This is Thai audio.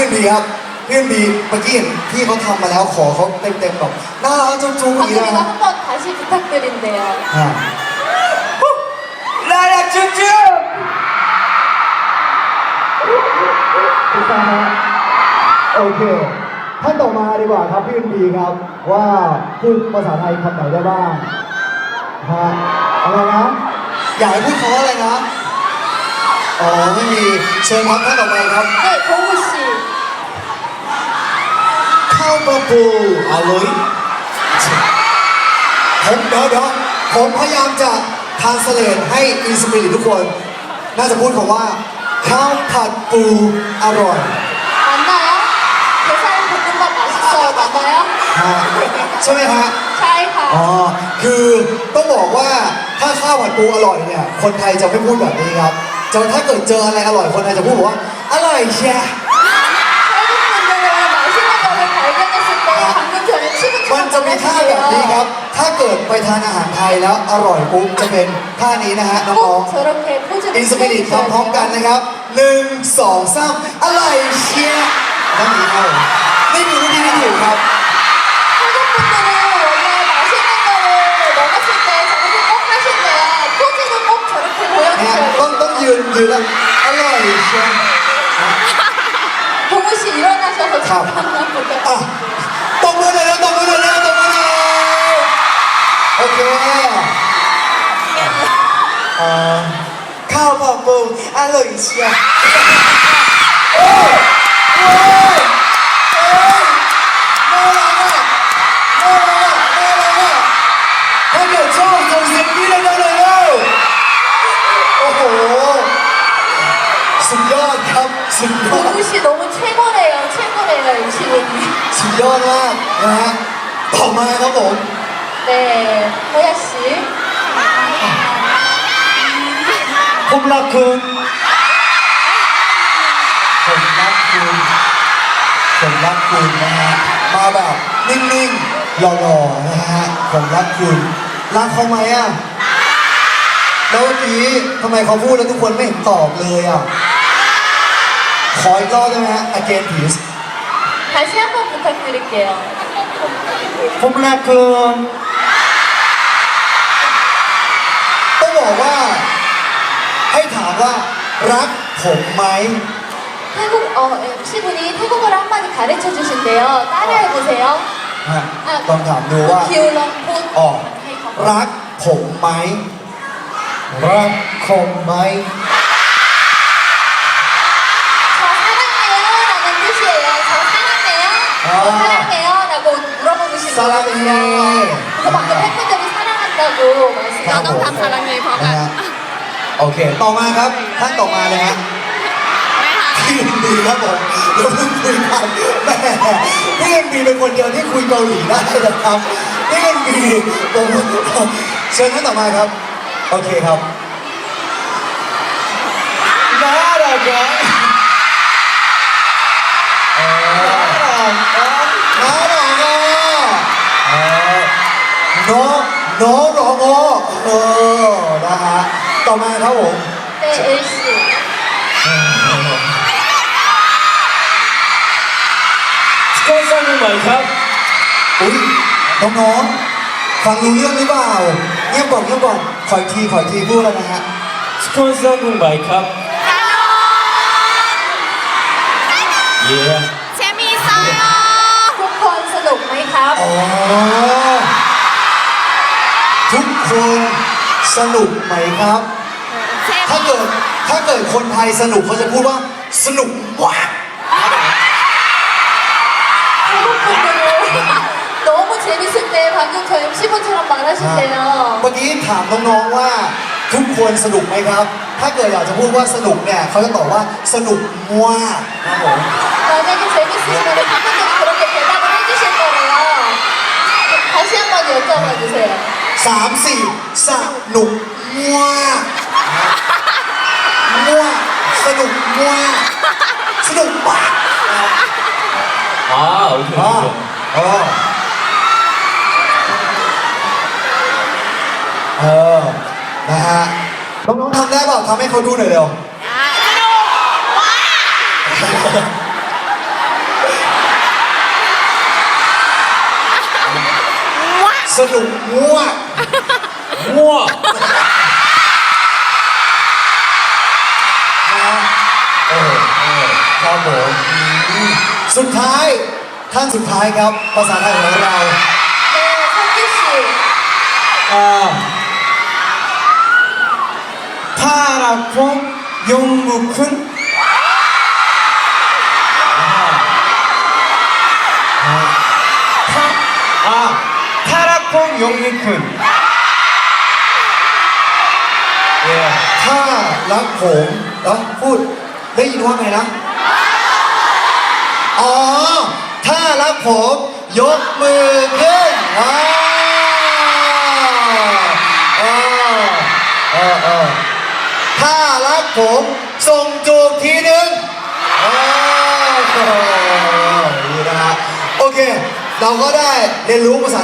พี่บีครับพี่บีเมื่อกี้เห็นพี่เขาทำมาแล้วขอเขาเต็มๆแบบน่ารักจุ๊บๆอย่างนี้ 방금 นะ 이거 한번 다시 부탁드린대요. อ่า 나라 쭈쭈 ถูกต้องฮะโอเค ท่านต่อมาดีกว่าครับพี่บีครับ ว่าพูดภาษาไทยคำไหนได้บ้างฮะอะไรนะ อยากให้พูดคำว่าอะไรนะ อ๋อไม่มีเชิญครับท่านต่อไปครับ 네, 동우 씨. ข้าวปลาปูเอาเลยผมเดี๋ยวเดี๋ยวผมพยายามจะทานสเลตให้อินสปิริตทุกคน น่าจะพูดคำว่า ข้าวผัดปูอร่อย 맞나요? 게살 볶음밥 맛있어요. 맞나요? ฮะใช่ไหมฮะ 샤이카. อ๋อ คือต้องบอกว่าถ้าข้าวผัดปูอร่อยเนี่ย คนไทยจะไม่พูดแบบนี้ครับจะถ้าเกิดเจออะไรอร่อยคนไทยจะพูดบอกว่า อร่อยเชีย มัน 치고처럼 จะมีท่าแบบนี้ครับ ถ้าเกิดไปทานอาหารไทยแล้วอร่อยปุ๊บจะเป็นท่านี้นะฮะน้อง 꼭 저렇게 포즈를 ๆอินสปิริต 취해주셔야 ทำพร้อมกัน 돼요. นะครับหนึ่งสองสามอร่อยเชียนั่นเองครับผมนี่คือวิธีที่ถูกครับ 한국 분들은 원래 맛있는 거를 먹었을 때 저렇게 꼭 하신대요. 포즈는 꼭 저렇게 นะฮะ 보여주셔야 ต้อง 돼요. ต้องยืนยืนแล้วอร่อยเชีย 동우 씨 일어나셔서 잠깐만 ยอด 동우 씨 너무 최고래요. 최고래요. 임시국이. สุดยอดมากนะฮะ ต่อมาครับผม 네, ผมรักคุณ ผมรักคุณ ผมรักคุณนะฮะ มาแบบนิ่งๆ หล่อๆ นะฮะ ผมรักคุณ รักเขาไหมอ่ะ แล้วเมื่อกี้ทำไมเขาพูดแล้วทุกคนไม่เห็นตอบเลยอ่ะ ขออีกรอบได้ไหมฮะ again please 다시 한 번 부탁드릴게요. ผมรักคุณต้องบอกว่า ให้ถาม ว่า รักผมไหม 태국, 어, MC분이 태국어를 한마디 가르쳐 주신대요. 따라해 보세요. ฮะต้องถามดูว่า 기울런 폰. ออกรักผมไหม รักผมไหม 저 사랑해요. 라는 뜻이에요. 저 사랑해요. 저 아. 사랑해요. 라고 물어보시는 사랑해. 거예요. 그래서 방금 팬분들이 사랑한다고 말씀. ครับผม เราต้องทำพลังงานพร้อมกัน นะฮะ โอเค ต่อมาครับท่านต่อมาเลยฮะที่ยินดีครับผมเดี๋าเพิ่งคุยกันแม่ที่ยังดีเป็นคนเดียวที่คุยเกาหลีได้นะครับที่ยังดีผมเชิญท่านต่อมาครับ โอเคครับน่ารักน่ารักน่ารักอะน้องน้องร้องอ๋อนะฮะ ต่อมาครับผม 네, 엘씨. 스콘사는 말캅 อุ้ยน้องๆฟังรู้เรื่องหรือเปล่าเงียบก่อนเงียบก่อนขออีกทีขออีกทีพูดแล้วนะฮะ 스콘사는 말캅 예 เชมีซอย 쿠폰 스녹 메이크업. อ๋อ ทุกคนสนุกไหมครับ เช ถ้า มี เกิดถ้าเกิดคนไทยสนุกเขาจะพูดว่าสนุกมาก 태국 분들은 너무 재밌을 때 방금 저 MC분처럼 말하신대요. เมื่อกี้ถามน้องๆว่าทุกคนสนุกไหมครับ ถ้าเกิดอยากจะพูดว่าสนุกเนี่ยเขาจะตอบว่าสนุกมากครับผม 만약에 재밌으시면 팬분들이 그렇게 대답을 해주실 거래요. 다시 한 번 여쭤봐 주세요. สามสี่สนุกมากมาก สนุกมากสนุกมากนะครับ,อ๋อ 오케 이. อ๋อเออนะฮะน้องๆทำได้เปล่าทำให้เขาดูหน่อยเร็ว ได้สนุกว้าวสนุกมั่ว 우 와! สุดท้ายท่านสุดท้ายครับ ภาษาไทยของเรา 네, 성규 씨. 아 파랗고 영묵은 아 파랗고 영묵은 예 ถ้ารักผมแล้วพูดได้ยินว่าไงนะ อ๋อ ถ้ารักผม ยกมือขึ้นว้าวเออเออเออถ้ารักผมส่งจูบทีหนึ่งเออนี่นะฮะโอเค เราก็ได้เรียนรู้ภาษา